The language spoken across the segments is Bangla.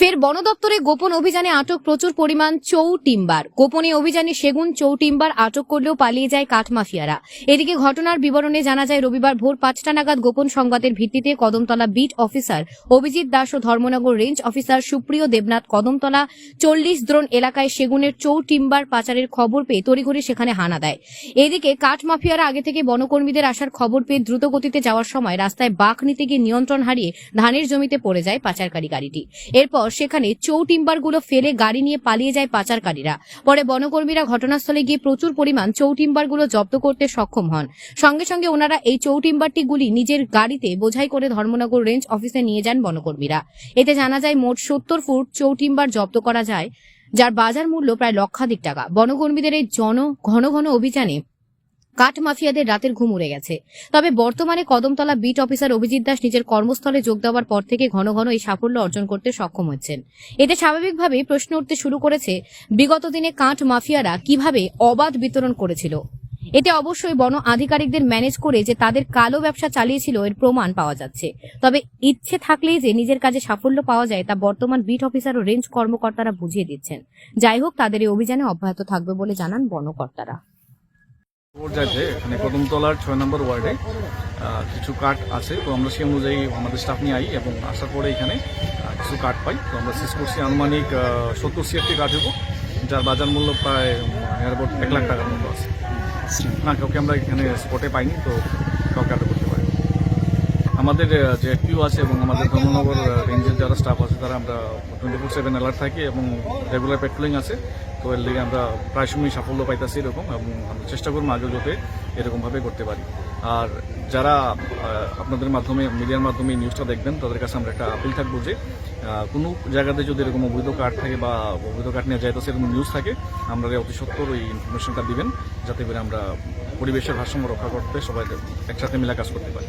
ফের বন দপ্তরে গোপন অভিযানে আটক প্রচুর পরিমাণ চৌ টিম্বার গোপনে অভিযানে সেগুন চৌ টিম্বার আটক করলেও পালিয়ে যায় কাঠ মাফিয়ারা এদিকে ঘটনার বিবরণে জানা যায়, রবিবার ভোর পাঁচটা নাগাদ গোপন সংবাদের ভিত্তিতে কদমতলা বিট অফিসার অভিজিৎ দাস ও ধর্মনগর রেঞ্জ অফিসার সুপ্রিয় দেবনাথ কদমতলা চল্লিশ দ্রোণ এলাকায় সেগুনের চৌ টিম্বার পাচারের খবর পেয়ে তড়িঘড়ি সেখানে হানা দেয়। এদিকে কাঠ মাফিয়ারা আগে থেকে বনকর্মীদের আসার খবর পেয়ে দ্রুত গতিতে যাওয়ার সময় রাস্তায় বাঁক নিতে গিয়ে নিয়ন্ত্রণ হারিয়ে ধানের জমিতে পড়ে যায় পাচারকারী গাড়িটি। এরপর সেখানে চৌ টিম্বারগুলো ফেলে গাড়ি নিয়ে পালিয়ে যায় পাচারকারীরা। পরে বনকর্মীরা ঘটনাস্থলে গিয়ে প্রচুর পরিমাণ চৌ টিম্বারগুলো জব্দ করতে সক্ষম হন। সঙ্গে সঙ্গে ওনারা এই চৌ টিম্বারটিগুলি নিজের গাড়িতে বোঝাই করে ধর্মনগর রেঞ্জ অফিসে নিয়ে যান বনকর্মীরা। এতে জানা যায়, মোট সত্তর ফুট চৌ টিম্বার জব্দ করা যায়, যার বাজার মূল্য প্রায় লক্ষাধিক টাকা। বনকর্মীদের এই জন, ঘন ঘন অভিযানে কাঠ মাফিয়াদের রাতের ঘুম উড়ে গেছে। তবে বর্তমানে কদমতলা বিট অফিসার অভিজিৎ দাস নিজের কর্মস্থলে যোগ দেওয়ার পর থেকে ঘন ঘন এই সাফল্য অর্জন করতে সক্ষম হচ্ছেন। এতে স্বাভাবিকভাবেই প্রশ্ন উঠতে শুরু করেছে, বিগত দিনে কাঠ মাফিয়ারা কীভাবে অবাধ বিতরণ করেছিল? এতে অবশ্যই বন আধিকারিকদের ম্যানেজ করে যে তাদের কালো ব্যবসা চালিয়েছিল এর প্রমাণ পাওয়া যাচ্ছে। তবে ইচ্ছে থাকলেই যে নিজের কাজে সাফল্য পাওয়া যায় তা বর্তমান বিট অফিসার ও রেঞ্জ কর্মকর্তারা বুঝিয়ে দিচ্ছেন। যাই হোক, তাদের এই অভিযানে অব্যাহত থাকবে বলে জানান বনকর্তারা। পর্যায়ে এখানে কদমতলার ছয় নম্বর ওয়ার্ডে কিছু কাঠ আছে। তো আমরা সেই অনুযায়ী আমাদের স্টাফ নিয়ে আই এবং আসার পরে এখানে কিছু কাঠ পাই। তো আমরা শেষ করছি আনুমানিক সত্তর সিএফটি কাঠ হব যার বাজার মূল্য প্রায় এয়ারপোর্ট এক লাখ টাকার মতো আছে। না কাউকে আমরা এখানে স্পটে পাইনি তো কাউকে আমাদের যে কিউ আছে এবং আমাদের ধর্মনগর রেঞ্জের যারা স্টাফ আছে তারা আমরা টোয়েন্টি ফোর সেভেন অ্যালার্ট থাকি এবং রেগুলার পেট্রোলিং আছে। তো এর লিগে আমরা প্রায় সময় সাফল্য পাইতেছি এরকম এবং আমরা চেষ্টা করব আগে যাতে এরকমভাবে করতে পারি। আর যারা আপনাদের মাধ্যমে, মিডিয়ার মাধ্যমে নিউজটা দেখবেন, তাদের কাছে আমরা একটা আপিল থাকব যে কোনো জায়গাতে যদি এরকম অবৈধ কার্ড থাকে বা অবৈধ কার্ড নিয়ে যাইতেছে এরকম নিউজ থাকে, আমরা অতি সত্তর ওই ইনফরমেশনটা দিবেন, যাতে করে আমরা পরিবেশের ভারসাম্য রক্ষা করতে সবাই একসাথে মিলে কাজ করতে পারি।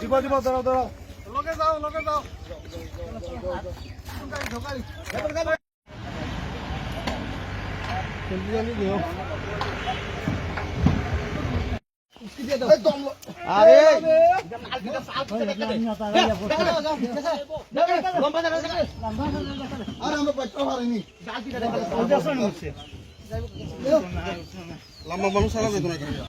দিব দিব ধরো ধরো লগে যাও লগে যাও। আরে! লম্বা মানুষ চালাবে তোমাকে